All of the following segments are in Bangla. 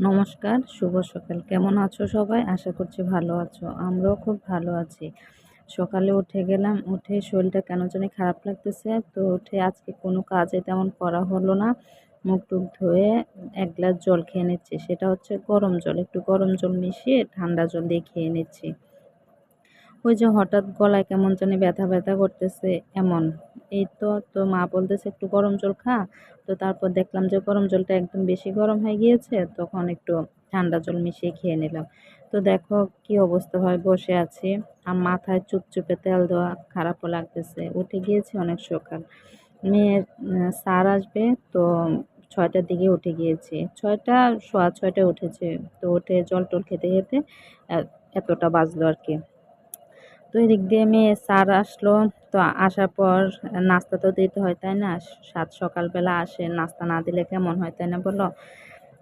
নমস্কার, শুভ সকাল। কেমন আছো সবাই? আশা করছি ভালো আছো। আমরাও খুব ভালো আছি। সকালে উঠে গেলাম, উঠে শরীরটা কেন জানি খারাপ লাগতেছে। তো উঠে আজকে কোনো কাজে তেমন করা হলো না। মুখ টুক ধুয়ে এক গ্লাস জল খেয়ে নিচ্ছি। সেটা হচ্ছে গরম জল। একটু গরম জল মিশিয়ে ঠান্ডা জল দিয়ে খেয়ে নিচ্ছি। ওই যে হঠাৎ গলায় কেমন জানি ব্যথা ব্যথা করতেছে, এমন। এই তো তো মা বলতেছে, একটু গরম জল খা। তো তারপর দেখলাম যে গরম জলটা একদম বেশি গরম হয়ে গিয়েছে, তখন একটু ঠান্ডা জল মিশিয়ে খেয়ে নিলাম। তো দেখো কি অবস্থা হয়, বসে আছি। আর মাথায় চুপচুপে তেল দেওয়া খারাপও লাগতেছে, উঠে গিয়েছে অনেক সকাল। মেয়ের স্যার আসবে, তো ছয়টার দিকে উঠে গিয়েছি। ছয়টা, সোয়া ছয়টায় উঠেছে, তো উঠে জল টল খেতে খেতে এতটা বাজলো আর কি। তো এদিক দিয়ে মেয়ে স্যার আসলো। তো আসার পর নাস্তা তো দিতে হয়, তাই না? সাত সকালবেলা আসে, নাস্তা না দিলে কেমন হয়, তাই না বলো?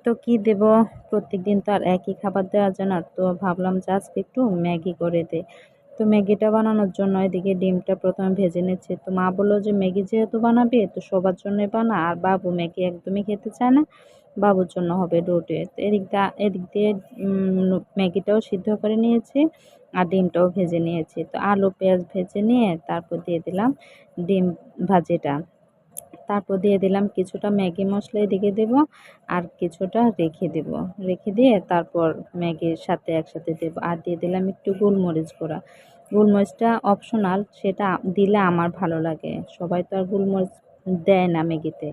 তো কি দেব? প্রত্যেক দিন তো আর একই খাবার দেওয়া যায় না। তো ভাবলাম যে আজকে একটু ম্যাগি করে দে তো ম্যাগিটা বানানোর জন্য এদিকে ডিমটা প্রথমে ভেজে নিচ্ছে। তো মা বলল যে, ম্যাগি যেহেতু বানাবে, তো সবার জন্যই বানা। আর বাবু ম্যাগি একদমই খেতে চায় না। বাবুর জন্য হবে রুটি। এদিক দিয়ে এদিক দিয়ে ম্যাগিটাও সিদ্ধ করে নিয়েছি আর ডিমটাও ভেজে নিয়েছি। তো আলু, পেঁয়াজ ভেজে নিয়ে তারপর দিয়ে দিলাম ডিম ভাজিটা। তারপর দিয়ে দিলাম কিছুটা ম্যাগি মশলা এদিকে দেব আর কিছুটা রেখে দেব। রেখে দিয়ে তারপর ম্যাগির সাথে একসাথে দেব। আর দিয়ে দিলাম একটু গোলমরিচ গুঁড়া। গোলমরিচটা অপশনাল সেটা দিলে আমার ভালো লাগে। সবাই তো আর গোলমরিচ দেয় না ম্যাগিতে।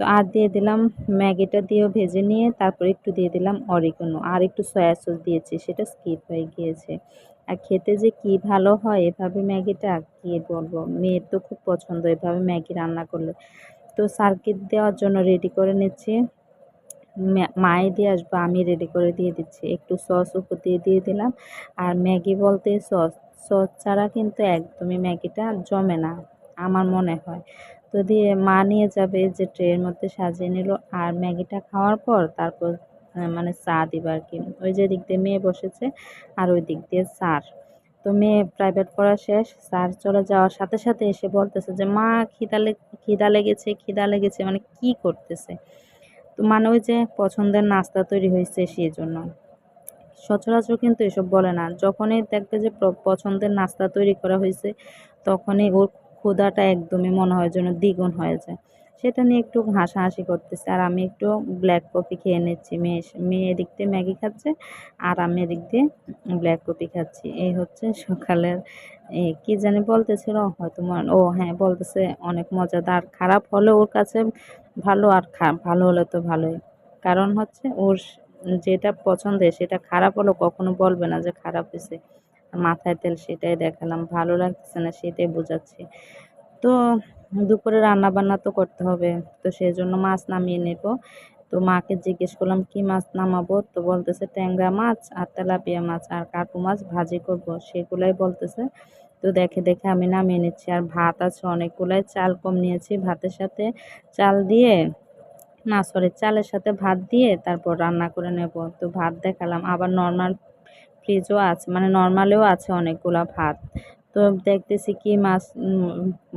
তো আর দিয়ে দিলাম ম্যাগিটা দিয়েও ভেজে নিয়ে তারপর একটু দিয়ে দিলাম অরিগনো। আর একটু সয়া সস দিয়েছি, সেটা স্কিপ হয়ে গিয়েছে। আর খেতে যে কি ভালো হয় এভাবে ম্যাগিটা, কী বলব? মেয়ের তো খুব পছন্দ এভাবে ম্যাগি রান্না করলে। তো সার্কিট দেওয়ার জন্য রেডি করে নিচ্ছি। মায়ে দিয়ে আসব, আমি রেডি করে দিয়ে দিচ্ছি। একটু সস উপর দিয়ে দিয়ে দিলাম। আর ম্যাগি বলতে সস সস ছাড়া কিন্তু একদমই ম্যাগিটা জমে না, আমার মনে হয়। তো দিয়ে মা নিয়ে যাবে যে ট্রের মধ্যে সাজিয়ে নিল। আর ম্যাগিটা খাওয়ার পর তারপর মানে চা দিবে আর কি। ওই যে দিক দিয়ে মেয়ে বসেছে আর ওই দিক দিয়ে স্যার। তো মেয়ে প্রাইভেট পড়া শেষ, স্যার চলে যাওয়ার সাথে সাথে এসে বলতেছে যে, মা, খিদা খিদা লেগেছে খিদা লেগেছে। মানে কি করতেছে? তো মানে ওই যে পছন্দের নাস্তা তৈরি হয়েছে সেই জন্য সচরাচর কিন্তু এসব বলে না। যখনই দেখবে যে পছন্দের নাস্তা তৈরি করা হয়েছে, তখনই ওর ক্ষুধাটা একদমই মনে হয় যেন দ্বিগুণ হয়ে যায়। সেটা নিয়ে একটু হাসাহাসি করতেছে। আর আমি একটু ব্ল্যাক কফি খেয়ে নিচ্ছি। মেয়ে মেয়ে এদিক দিয়ে ম্যাগি খাচ্ছে আর আমি এদিক দিয়ে ব্ল্যাক কফি খাচ্ছি। এই হচ্ছে সকালের কি জানি বলতেছিল হয়তো ও হ্যাঁ বলতেছে অনেক মজাদার। খারাপ হলে ওর কাছে ভালো আর ভালো হলে তো ভালোই। কারণ হচ্ছে ওর যেটা পছন্দের সেটা খারাপ হলো কখনো বলবে না যে খারাপ হয়েছে। মাথায় তেল সেটাই দেখালাম, ভালো লাগতেছে না সেটাই বোঝাচ্ছি। তো দুপুরে রান্না বান্না তো করতে হবে, তো সেই জন্য মাছ নামিয়ে নেব। তো মাকে জিজ্ঞেস করলাম, কি মাছ নামাবো? তো বলতেছে, ট্যাংরা মাছ আর তেলাপিয়া মাছ আর কাকু মাছ ভাজি করব। সেগুলাই বলতেছে। তো দেখে দেখে আমি নামিয়ে নিচ্ছি। আর ভাত আছে অনেকগুলাই, চাল কম নিয়েছি ভাতের সাথে। চাল দিয়ে, না সরি চালের সাথে ভাত দিয়ে তারপর রান্না করে নেব। তো ভাত দেখালাম, আবার নর্মাল ফ্রিজও আছে মানে নর্মালেও আছে অনেকগুলা ভাত। তো দেখতেছি কি মাছ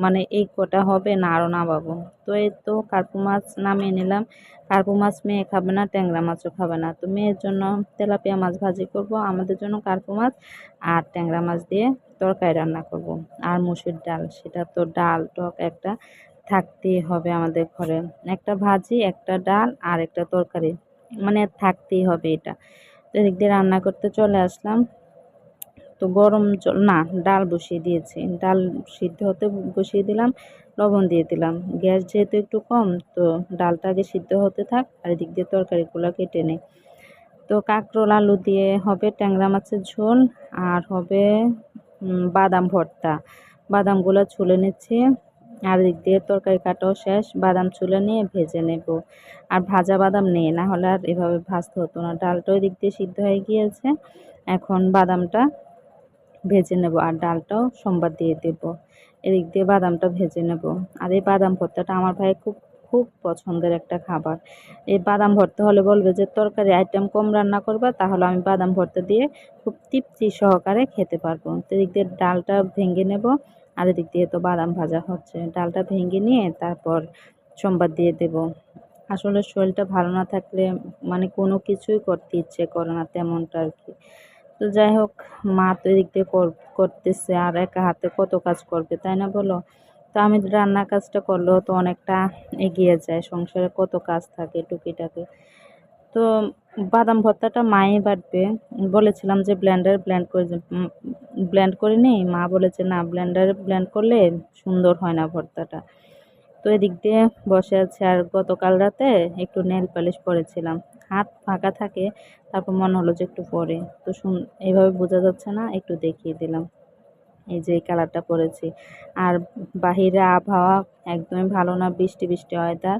মানে এই কটা হবে না আরও নামাবো তো এই তো কার্পু মাছ নামিয়ে নিলাম। কার্পু মাছ মেয়ে খাবে না, ট্যাংরা মাছও খাবে না। তো মেয়ের জন্য তেলাপিয়া মাছ ভাজি করব, আমাদের জন্য কার্পু মাছ আর ট্যাংরা মাছ দিয়ে তরকারি রান্না করব। আর মুসুর ডাল, সেটা তো ডাল, টক একটা থাকতেই হবে আমাদের ঘরে। একটা ভাজি, একটা ডাল আর একটা তরকারি মানে থাকতেই হবে এটা। এদিক দিয়ে রান্না করতে চলে আসলাম। তো গরম জল, না, ডাল বসিয়ে দিয়েছি। ডাল সিদ্ধ হতে বসিয়ে দিলাম, লবণ দিয়ে দিলাম। গ্যাস যেহেতু একটু কম, তো ডালটা আগে সিদ্ধ হতে থাক আর এদিক দিয়ে তরকারিগুলো কেটে নেই। তো কাঁকরোল, আলু দিয়ে হবে ট্যাংরা মাছের ঝোল আর হবে বাদাম ভর্তা। বাদামগুলো ছুলে নিচ্ছি। আর দিক দিয়ে তরকারি কাটাও শেষ, বাদাম ছুলে নিয়ে ভেজে নেব। আর ভাজা বাদাম নিয়ে না হলে আর এভাবে ভাজতে হতো না। ডালটাও দিক দিয়ে সিদ্ধ হয়ে গিয়েছে, এখন বাদামটা ভেজে নেব আর ডালটাও সোমবার দিয়ে দেব। এদিক দিয়ে বাদামটা ভেজে নেব। আর এই বাদাম ভর্তাটা আমার ভাই খুব খুব পছন্দের একটা খাবার। এই বাদাম ভর্তা হলে বলবে যে, তরকারি আইটেম কম রান্না করবা, তাহলে আমি বাদাম ভর্তা দিয়ে খুব তৃপ্তি সহকারে খেতে পারব। এদিক দিয়ে ডালটা ভেঙে নেব। আর এদিক দিয়ে তো বাদাম ভাজা হচ্ছে। ডালটা ভেঙে নিয়ে তারপর সোমবার দিয়ে দেব। আসলে শরীরটা ভালো না থাকলে মানে কোনো কিছুই করতে ইচ্ছে করে না তেমনটা আর কি। তো যাই হোক, মা তো এদিক দিয়ে করতেছে আর একা হাতে কত কাজ করবে, তাই না বলো? তো আমি রান্নার কাজটা করলেও তো অনেকটা এগিয়ে যায়, সংসারে কত কাজ থাকে টুকিটাকি। তো বাদাম ভর্তাটা মাই বাটবে। বলেছিলাম যে ব্লেন্ডারে ব্লেন্ড করে ব্লেন্ড করে নিই। মা বলেছে, না ব্লেন্ডারে ব্লেন্ড করলে সুন্দর হয় না ভর্তাটা। তো এদিক দিয়ে বসে আছে। আর গতকাল রাতে একটু নেল পালিশ পরেছিলাম। হাত ফাঁকা থাকে, তারপর মনে হলো যে একটু পরে। তো শুন এইভাবে বোঝা যাচ্ছে না, একটু দেখিয়ে দিলাম। এই যে এই কালারটা পরেছি। আর বাহিরে আবহাওয়া একদমই ভালো না, বৃষ্টি বৃষ্টি ওয়েদার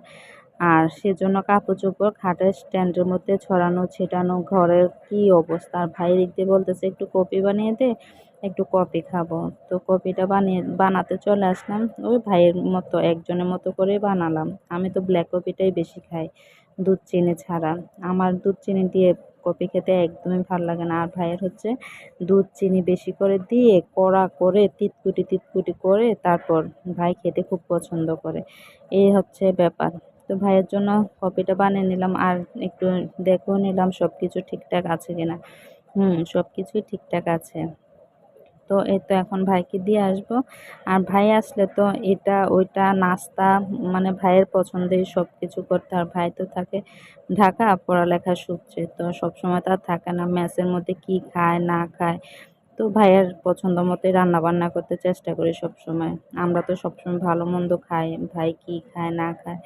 আর সেজন্য কাপড় চোপড় খাটের স্ট্যান্ডের মধ্যে ছড়ানো, ছেটানো, ঘরের কি অবস্থা? আর ভাই দিয়ে বলতেছে, একটু কপি বানিয়ে দে, একটু কপি খাব। তো কপিটা বানিয়ে, বানাতে চলে আসলাম। ওই ভাইয়ের মতো, একজনের মতো করে বানালাম। আমি তো ব্ল্যাক কপিটাই বেশি খাই, দুধ চিনি ছাড়া। আমার দুধ চিনি দিয়ে কপি খেতে একদমই ভালো লাগে না। আর ভাইয়ের হচ্ছে দুধ চিনি বেশি করে দিয়ে কড়া করে তিতকুটি তিতকুটি করে তারপর ভাই খেতে খুব পছন্দ করে। এই হচ্ছে ব্যাপার। তো ভাইয়ের জন্য কপিটা বানিয়ে নিলাম আর একটু দেখেও নিলাম সব কিছু ঠিকঠাক আছে কিনা। হুম সব কিছুই ঠিকঠাক আছে। তো এই তো এখন ভাইকে দিয়ে আসব। আর ভাই আসলে তো এটা, ওইটা নাস্তা মানে ভাইয়ের পছন্দের সব কিছু করতে আর ভাই তো থাকে ঢাকা, পড়ালেখা সূত্রে। তো সবসময় তো আর থাকে না ম্যাচের মধ্যে কি খায়, না খায়। তো ভাইয়ের পছন্দ মতোই রান্না বান্না করতে চেষ্টা করি সবসময়। আমরা তো সবসময় ভালো মন্দ খাই, ভাই কি খায়, না খায়।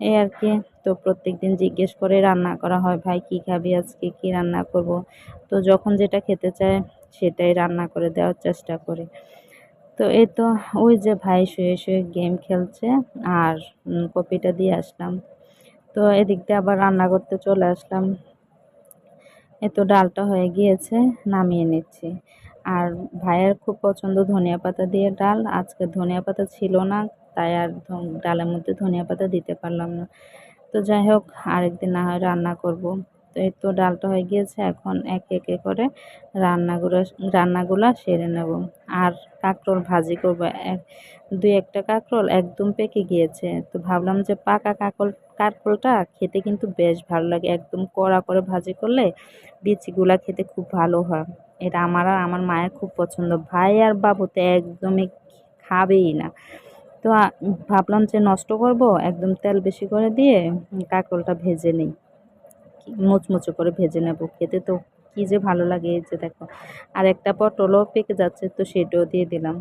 এই আর কি। তো প্রত্যেক দিন জিজ্ঞেস করে রান্না করা হয়, ভাই, কি খাবি আজকে? কি রান্না করব? তো যখন যেটা খেতে চায়, সেটাই রান্না করে দেওয়ার চেষ্টা করি। তো এই তো ওই যে ভাই শুয়ে শুয়ে গেম খেলছে আর কপিটা দিয়ে আসলাম। তো এদিক দিয়ে আবার রান্না করতে চলে আসলাম। এ তো ডালটা হয়ে গিয়েছে, নামিয়ে নিচ্ছি। আর ভাইয়ের খুব পছন্দ ধনিয়া পাতা দিয়ে ডাল। আজকে ধনিয়া পাতা ছিল না, তাই আর ডালের মধ্যে ধনিয়া পাতা দিতে পারলাম না। তো যাই হোক, আরেকদিন না হয় রান্না করব। তো এই তো ডালটা হয়ে গিয়েছে, এখন এক একে করে রান্নাগুলো রান্নাগুলো সেরে নেব। আর কাঁকরোল ভাজি করব। এক দুই একটা কাঁকরোল একদম পেকে গিয়েছে। তো ভাবলাম যে পাকা কাঁকরোল কাঁকরোলটা খেতে কিন্তু বেশ ভালো লাগে। একদম কড়া করে ভাজি করলে বিচিগুলা খেতে খুব ভালো হয়। এটা আমার আর আমার মায়ের খুব পছন্দ। ভাই আর বাবু তো একদমই খাবেই না। তো ভাবলাম যে নষ্ট করব, একদম তেল বেশি করে দিয়ে কাঁকরোলটা ভেজে নিই। মুচমুচো করে ভেজে নেব। খেতে তো কী যে ভালো লাগে এই যে দেখো। আর একটা পটলও পেকে যাচ্ছে, তো সেটাও দিয়ে দিলাম।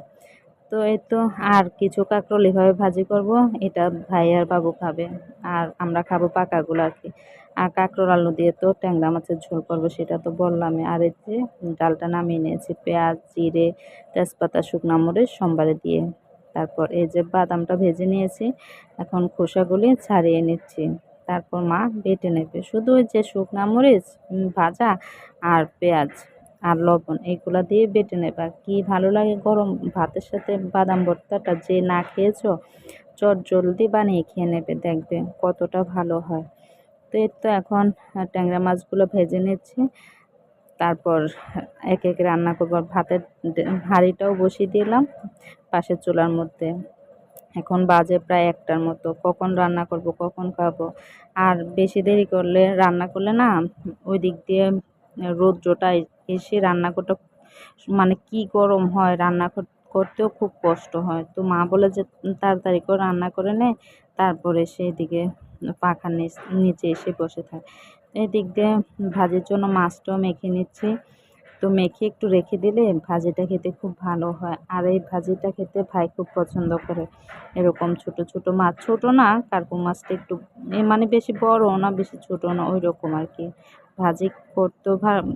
তো এই তো আর কিছু কাঁকরোল এভাবে ভাজি করব, এটা ভাই আর বাবু খাবে। আর আমরা খাব পাকাগুলো আর কি। আর কাঁকরোল আলু দিয়ে তো ট্যাংরা মাছের ঝোল করব, সেটা তো বললামই। আর এই যে ডালটা নামিয়ে নিয়েছি, পেঁয়াজ, জিরে, তেজপাতা, শুকনা মরিচ, সোমবারে দিয়ে। তারপর এই যে বাদামটা ভেজে নিয়েছি, এখন খোসাগুলি ছাড়িয়ে নিচ্ছি। তারপর মা বেটে নেবে। শুধু ওই যে শুকনা মরিচ ভাজা আর পেঁয়াজ আর লবণ এইগুলো দিয়ে বেটে নেবে। কী ভালো লাগে গরম ভাতের সাথে বাদাম ভর্তাটা, যে না খেয়েছো চট জলদি বানিয়ে খেয়ে নেবে, দেখবে কতটা ভালো হয়। তো এর তো এখন ট্যাংরা মাছগুলো ভেজে নিচ্ছি। তারপর এক এক রান্না করব। ভাতের হাঁড়িটাও বসিয়ে দিলাম পাশের চুলার মধ্যে। এখন বাজে প্রায় একটার মতো। কখন রান্না করব, কখন খাব? আর বেশি দেরি করলে, রান্না করলে না, ওই দিক দিয়ে রৌদ্রটা এসে রান্না করতে মানে কি গরম হয়, রান্না করতেও খুব কষ্ট হয়। তো মা বলে যে তাড়াতাড়ি করে রান্না করে নে। তারপরে সেদিকে পাখার নিচে এসে বসে থাকে। এদিক দিয়ে ভাজির জন্য মাছটাও মেখে নিচ্ছি। তো মেখে একটু রেখে দিলে ভাজিটা খেতে খুব ভালো হয়। আর এই ভাজিটা খেতে ভাই খুব পছন্দ করে। এরকম ছোট ছোট মাছ, ছোট না, কার্পু মাছটা একটু মানে বেশি বড় না, বেশি ছোট না ওই রকম আর কি। ভাজি করতেও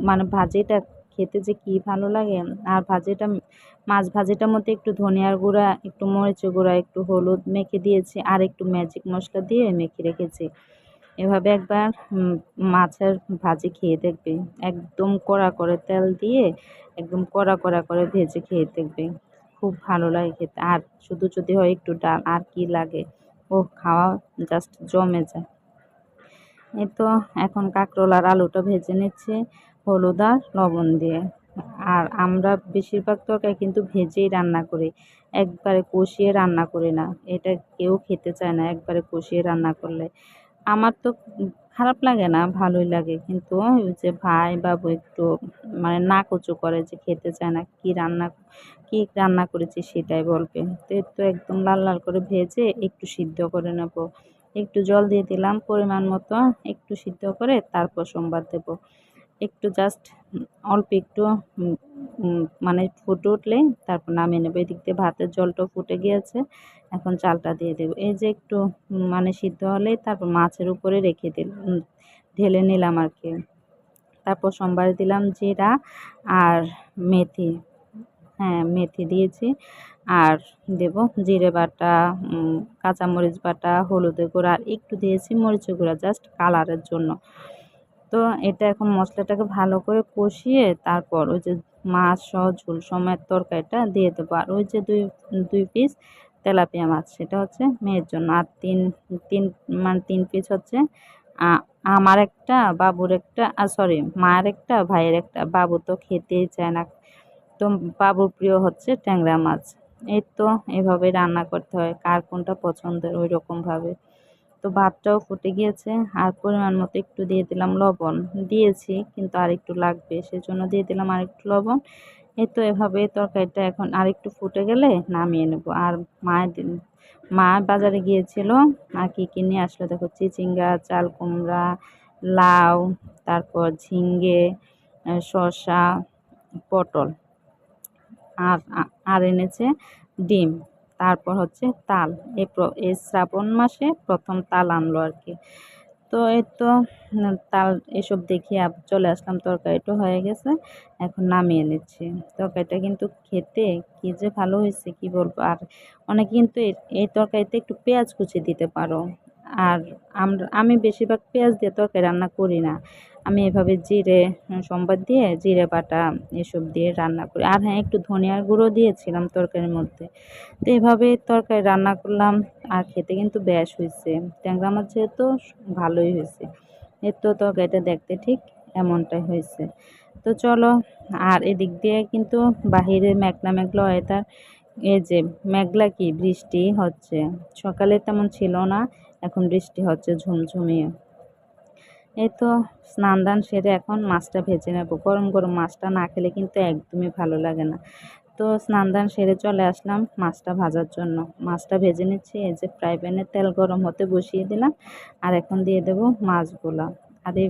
মানে ভাজিটা খেতে যে কি ভালো লাগে? আর ভাজিটা, মাছ ভাজিটার মধ্যে একটু ধনিয়ার গুঁড়া, একটু মরিচের গুঁড়া, একটু হলুদ মেখে দিয়েছি, আর একটু ম্যাজিক মশলা দিয়ে মেখে রেখেছি। এভাবে একবার মাছের ভাজি খেয়ে দেখবে। একদম কড়া করে তেল দিয়ে একদম কড়া কড়া করে ভেজে খেয়ে দেখবে। খুব ভালো লাগে খেতে। আর শুধু যদি হয় একটু ডাল, আর কি লাগে? ও খাওয়া জাস্ট জমে যায়। এই তো, এখন কাঁকরোল আর আলুটা ভেজে নিচ্ছি। হলুদ আর লবণ দিয়ে। আর আমরা বেশিরভাগ তরকারি কিন্তু ভেজেই রান্না করি। একবারে কষিয়ে রান্না করি না। এটা কেউ খেতে চায় না একবারে কষিয়ে রান্না করলে। আমার তো খারাপ লাগে না, ভালোই লাগে। কিন্তু ওই যে ভাই বাবু একটু মানে না কচু করে যে খেতে চায় না, কি রান্না কি রান্না করেছি সেটাই বলবে। তো তো একদম লাল লাল করে ভেজে একটু সিদ্ধ করে নেব। একটু জল দিয়ে দিলাম পরিমাণ মতো, একটু সিদ্ধ করে তারপর সোমবার দেব। একটু জাস্ট অল্প একটু মানে ফুটে উঠলে তারপর নামিয়ে নেব। এদিক দিয়ে ভাতের জলটাও ফুটে গিয়েছে। এখন চালটা দিয়ে দেবো। এই যে একটু মানে সিদ্ধ হলেই তারপর মাছের উপরে রেখে দিল ঢেলে নিলাম আর কি। তারপর সোমবার দিলাম জিরা আর মেথি। হ্যাঁ মেথি দিয়েছি। আর দেব জিরে বাটা কাঁচামরিচ বাটা, হলুদের গুঁড়া, আর একটু দিয়েছি মরিচের গুঁড়া জাস্ট কালারের জন্য। তো এটা এখন মশলাটাকে ভালো করে কষিয়ে তারপর ওই যে মাছ সহ ঝোল সময়ের তরকারিটা দিয়ে দেবো। আর ওই যে দুই দুই পিস তেলাপিয়া মাছ, সেটা হচ্ছে মেয়ের জন্য। আর তিন তিন মানে তিন পিস হচ্ছে আমার একটা, বাবুর একটা আর সরি মায়ের একটা, ভাইয়ের একটা। বাবু তো খেতেই চায় না। তো বাবুর প্রিয় হচ্ছে ট্যাংরা মাছ। এই তো এভাবে রান্না করতে হয়, কার কোনটা পছন্দের ওই রকমভাবে। তো ভাতটাও ফুটে গিয়েছে, আর পরিমাণ মতো একটু দিয়ে দিলাম লবণ। দিয়েছি, কিন্তু আর একটু লাগবে, সেজন্য দিয়ে দিলাম আর একটু লবণ। এই তো এভাবে তরকারিটা এখন আর একটু ফুটে গেলে নামিয়ে নেব। আর মায়ের মা বাজারে গিয়েছিল, আর কি কি নিয়ে আসলো? দেখো চিচিঙ্গা, চাল কুমড়া, লাউ, তারপর ঝিঙ্গে শসা, পটল। আর আর এনেছে ডিম। তারপর হচ্ছে তাল। এই শ্রাবণ মাসে প্রথম তাল আনলো আর কি। তো এই তো, তাল এসব দেখি আব- চলে আসলাম তরকারিটা হয়ে গেছে, এখন নামিয়ে নিচ্ছি। তরকারিটা কিন্তু খেতে কি যে ভালো হয়েছে, কি বলব? আর অনেকে কিন্তু এই তরকারিতে একটু পেঁয়াজ কুচি দিতে পারো। আর আমি বেশিরভাগ পেঁয়াজ দিয়ে তরকারি রান্না করি না। আমি এভাবে জিরে সম্বাদ দিয়ে জিরে, বাটা এসব দিয়ে রান্না করি। আর হ্যাঁ একটু ধনিয়ার গুঁড়ো দিয়েছিলাম তরকারির মধ্যে। তো এভাবে তরকারি রান্না করলাম আর খেতে কিন্তু বেশ হয়েছে। ট্যাংরা মাছ যেহেতু ভালোই হয়েছে। এর তো তরকারিটা দেখতে ঠিক এমনটাই হয়েছে। তো চলো, আর এদিক দিয়ে কিন্তু বাহিরে মেঘলা মেঘলা ওয়েদার এই যে মেঘলা কি বৃষ্টি হচ্ছে। সকালে তেমন ছিল না। এখন বৃষ্টি হচ্ছে ঝুমঝুমিয়ে। এই তো স্নান দান সেরে এখন মাছটা ভেজে নেব। গরম গরম মাছটা না খেলে কিন্তু একদমই ভালো লাগে না। তো স্নান দান সেরে চলে আসলাম মাছটা ভাজার জন্য। মাছটা ভেজে নিচ্ছি, এই যে ফ্রাই প্যানে তেল গরম হতে বসিয়ে দিলাম। আর এখন দিয়ে দেব মাছগুলা। আর এই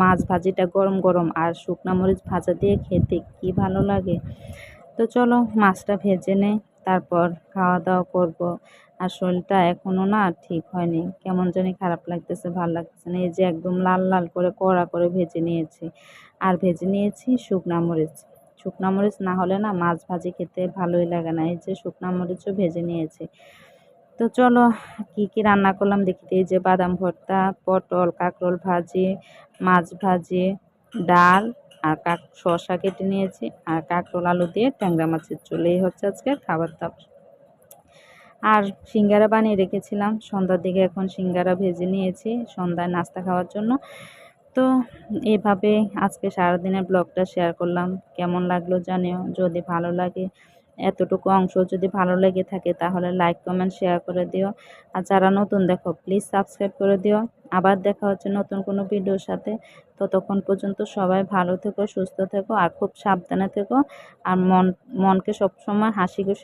মাছ ভাজিটা গরম গরম আর শুকনা মরিচ ভাজা দিয়ে খেতে কি ভালো লাগে। তো চলো মাছটা ভেজে নেই, তারপর খাওয়া দাওয়া করব। আর শরীরটা এখনও না ঠিক হয়নি। কেমন জানি খারাপ লাগতেছে, ভালো লাগতেছে না। এই যে একদম লাল লাল করে কড়া করে ভেজে নিয়েছি। আর ভেজে নিয়েছি শুকনা মরিচ। শুকনা মরিচ না হলে না মাছ ভাজি খেতে ভালোই লাগে না। এই যে শুকনা মরিচও ভেজে নিয়েছি। তো চলো, কি কি রান্না করলাম দেখি। এই যে বাদাম ভর্তা, পটল, কাঁকরোল ভাজি, মাছ ভাজি, ডাল আর কাক, শসা কেটে নিয়েছি। আর কাঁকরোল, আলু দিয়ে ট্যাংরা মাছের চলেই হচ্ছে আজকে খাবার দাবার আর সিঙ্গারা বানিয়ে রেখেছিলাম। সন্ধ্যার দিকে এখন সিঙ্গারা ভেজে নিয়েছি, সন্ধ্যায় নাস্তা খাওয়ার জন্য। তো এভাবে আজকে সারাদিনের ব্লগটা শেয়ার করলাম। কেমন লাগল জানিও। যদি ভালো লাগে, এতটুকু অংশ যদি ভালো লেগে থাকে, তাহলে লাইক কমেন্ট শেয়ার করে দিও। আর যারা নতুন, দেখো প্লিজ সাবস্ক্রাইব করে দিও। আবার দেখা হচ্ছে নতুন কোনো ভিডিওর সাথে। ততক্ষণ পর্যন্ত সবাই ভালো থেকো, সুস্থ থেকো, আর খুব সাবধানে থেকো। আর মন, মনকে সবসময় হাসি খুশি